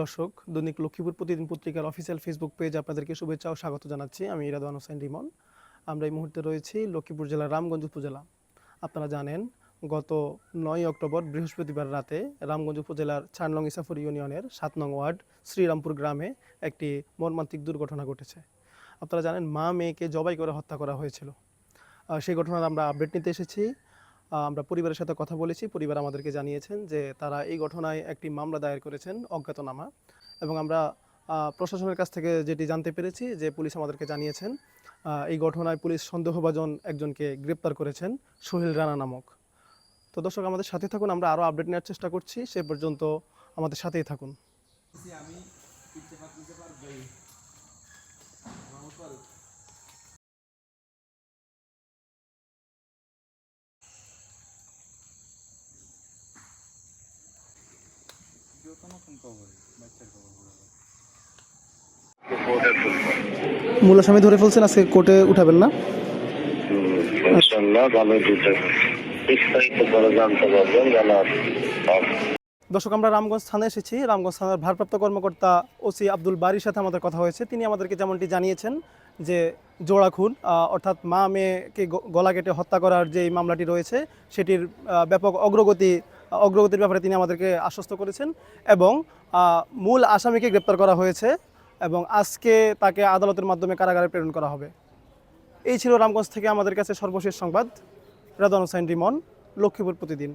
দর্শক, দৈনিক লক্ষ্মীপুর প্রতিদিন পত্রিকার অফিসিয়াল ফেসবুক পেজ আপনাদেরকে শুভেচ্ছা ও স্বাগত জানাচ্ছি। আমি ইরাদান হোসেন রিমন। আমরা এই মুহূর্তে রয়েছি লক্ষ্মীপুর জেলার রামগঞ্জ উপজেলা। আপনারা জানেন, গত নয় অক্টোবর বৃহস্পতিবার রাতে রামগঞ্জ উপজেলার চানলং ইসাফুর ইউনিয়নের সাত নং ওয়ার্ড শ্রীরামপুর গ্রামে একটি মর্মান্তিক দুর্ঘটনা ঘটেছে। আপনারা জানেন, মা মেয়েকে জবাই করে হত্যা করা হয়েছিল। সেই ঘটনার আমরা আপডেট নিতে এসেছি। আমরা পরিবারের সাথে কথা বলেছি। পরিবার আমাদেরকে জানিয়েছেন যে তারা এই ঘটনায় একটি মামলা দায়ের করেছেন অজ্ঞাতনামা এবং আমরা প্রশাসনের কাছ থেকে যেটি জানতে পেরেছি যে পুলিশ আমাদেরকে জানিয়েছেন এই ঘটনায় পুলিশ সন্দেহভাজন একজনকে গ্রেপ্তার করেছেন সোহেল রানা নামক। তো দর্শক, আমাদের সাথে থাকুন, আমরা আরও আপডেট নেওয়ার চেষ্টা করছি। সে পর্যন্ত আমাদের সাথেই থাকুন। আমি মূল আসামি ধরে ফেলছেন আজকে কোর্টে উঠাবেন না? দর্শক আমরা রামগঞ্জ থানায় এসেছি। রামগঞ্জ থানার ভারপ্রাপ্ত কর্মকর্তা ওসি আব্দুল বারির সাথে আমাদের কথা হয়েছে। তিনি আমাদেরকে যেমনটি জানিয়েছেন যে জোড়া খুন আহ, অর্থাৎ মা মেয়েকে গলা কেটে হত্যা করার যে মামলাটি রয়েছে সেটির আহ, ব্যাপক অগ্রগতি অগ্রগতির ব্যাপারে তিনি আমাদেরকে আশ্বস্ত করেছেন এবং মূল আসামিকে গ্রেপ্তার করা হয়েছে এবং আজকে তাকে আদালতের মাধ্যমে কারাগারে প্রেরণ করা হবে। এই ছিল রামগঞ্জ থেকে আমাদের কাছে সর্বশেষ সংবাদ। রাদন হোসেন, রিমন, লক্ষ্মীপুর প্রতিদিন।